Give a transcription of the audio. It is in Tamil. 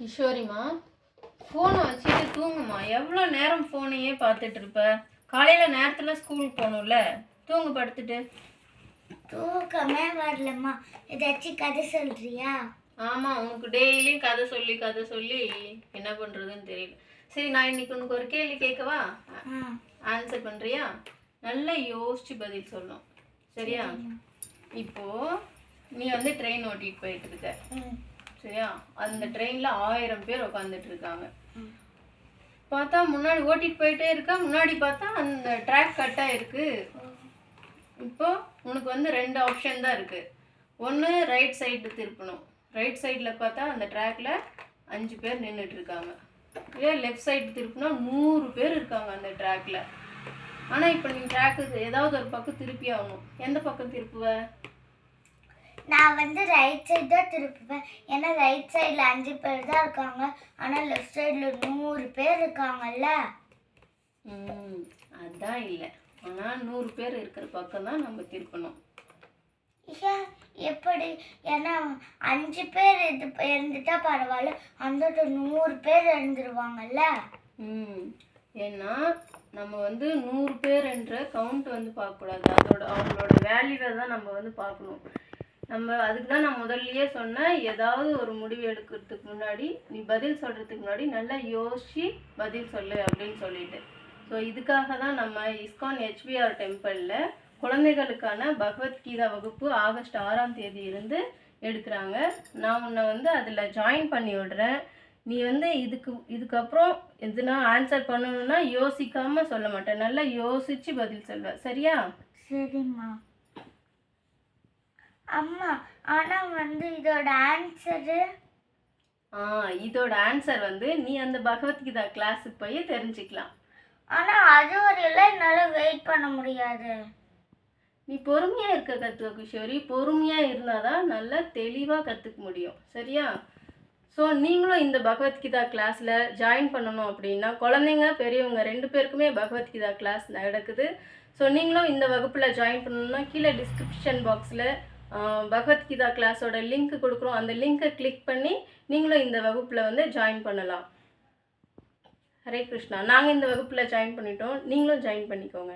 கிஷோரிம்மா ஃபோனை வச்சுட்டு தூங்குமா எவ்வளோ நேரம் ஃபோனையே பார்த்துட்டு இருப்ப? காலையில் நேரத்தில் ஸ்கூலுக்கு போகணும்ல. தூங்கு படுத்துட்டு. தூக்கமே வரலம்மா. ஏதாச்சும் கதை சொல்றியா? ஆமாம் உனக்கு டெய்லியும் கதை சொல்லி கதை சொல்லி என்ன பண்ணுறதுன்னு தெரியல. சரி நான் இன்னைக்கு உனக்கு ஒரு கேள்வி கேட்கவா? ஆன்சர் பண்ணுறியா நல்லா யோசிச்சு பதில் சொல்லணும் சரியா? இப்போ நீ வந்து ட்ரெயின் ஓட்டிட்டு போயிட்டு இருக்க. சரியா? அந்த ட்ரெயினில் ஆயிரம் பேர் உட்காந்துட்டு இருக்காங்க. பார்த்தா முன்னாடி ஓட்டிட்டு போயிட்டே இருக்க முன்னாடி பார்த்தா அந்த ட்ராக் கட்டாக இருக்கு. இப்போ உனக்கு வந்து ரெண்டு ஆப்ஷன் தான் இருக்கு. ஒன்று ரைட் சைடு திருப்பணும். ரைட் சைடில் பார்த்தா அந்த ட்ராக்ல அஞ்சு பேர் நின்றுட்டு இருக்காங்க இதே லெஃப்ட் சைடு திருப்பினா நூறு பேர் இருக்காங்க அந்த ட்ராக்ல ஆனால் இப்போ நீ ட்ராக்கு ஏதாவது ஒரு பக்கம் திருப்பி ஆகணும். எந்த பக்கம் திருப்புவ? நான் வந்து ரைட் சைடு தான் திருப்புவேன். ஏன்னா ரைட் சைடில் அஞ்சு பேர் தான் இருக்காங்க. ஆனால் லெஃப்ட் சைடில் நூறு பேர் இருக்காங்கல்ல. ம் அதான் இல்லை. ஆனால் நூறு பேர் இருக்கிற பக்கம் தான் நம்ம திருப்பணும். எப்படி? ஏன்னா அஞ்சு பேர் இது இருந்துட்டா பரவாயில்ல. அந்த நூறு பேர் இருந்துருவாங்கல்ல. ம் ஏன்னா நம்ம வந்து நூறு பேர் என்ற கவுண்ட் வந்து பார்க்கக்கூடாது. அதோட அவங்களோட வேல்யூவை தான் நம்ம வந்து பார்க்கணும். நம்ம அதுக்கு தான் நான் முதல்லயே சொன்னேன். ஏதாவது ஒரு முடிவு எடுக்கிறதுக்கு முன்னாடி நீ பதில் சொல்கிறதுக்கு முன்னாடி நல்லா யோசிச்சு பதில் சொல்லு அப்படின்னு சொல்லிட்டு. ஸோ இதுக்காக தான் நம்ம இஸ்கான் ஹெச்பிஆர் டெம்பிளில் குழந்தைகளுக்கான பகவத்கீதா வகுப்பு ஆகஸ்ட் ஆறாம் தேதி இருந்து எடுக்கிறாங்க. நான் உன்னை வந்து அதில் ஜாயின் பண்ணி விடுறேன். நீ வந்து இதுக்கு இதுக்கப்புறம் எதுனா ஆன்சர் பண்ணணும்னா யோசிக்காமல் சொல்ல மாட்டேன். நல்லா யோசிச்சு பதில் சொல்வேன் சரியா? சரிம்மா. அம்மா ஆனால் வந்து இதோட ஆன்சரு ஆ இதோட ஆன்சர் வந்து நீ அந்த பகவத்கீதா கிளாஸுக்கு போய் தெரிஞ்சுக்கலாம். ஆனால் அது வரையில என்னால் வெயிட் பண்ண முடியாது. நீ பொறுமையாக இருக்க கற்றுக்க கிஷோரி பொறுமையாக இருந்தால் தான் நல்லா தெளிவாக கற்றுக்க முடியும். சரியா? ஸோ நீங்களும் இந்த பகவத்கீதா கிளாஸில் ஜாயின் பண்ணணும் அப்படின்னா குழந்தைங்க பெரியவங்க ரெண்டு பேருக்குமே பகவத்கீதா கிளாஸ் நடக்குது. ஸோ நீங்களும் இந்த வகுப்பில் ஜாயின் பண்ணணும்னா கீழே டிஸ்கிரிப்ஷன் பாக்ஸில் பகவத்கீதா கிளாஸோட லிங்க் கொடுக்குறோம். அந்த லிங்க்கை கிளிக் பண்ணி நீங்களும் இந்த வகுப்பில் வந்து ஜாயின் பண்ணலாம். ஹரே கிருஷ்ணா. நாங்கள் இந்த வகுப்பில் ஜாயின் பண்ணிட்டோம். நீங்களும் ஜாயின் பண்ணிக்கோங்க.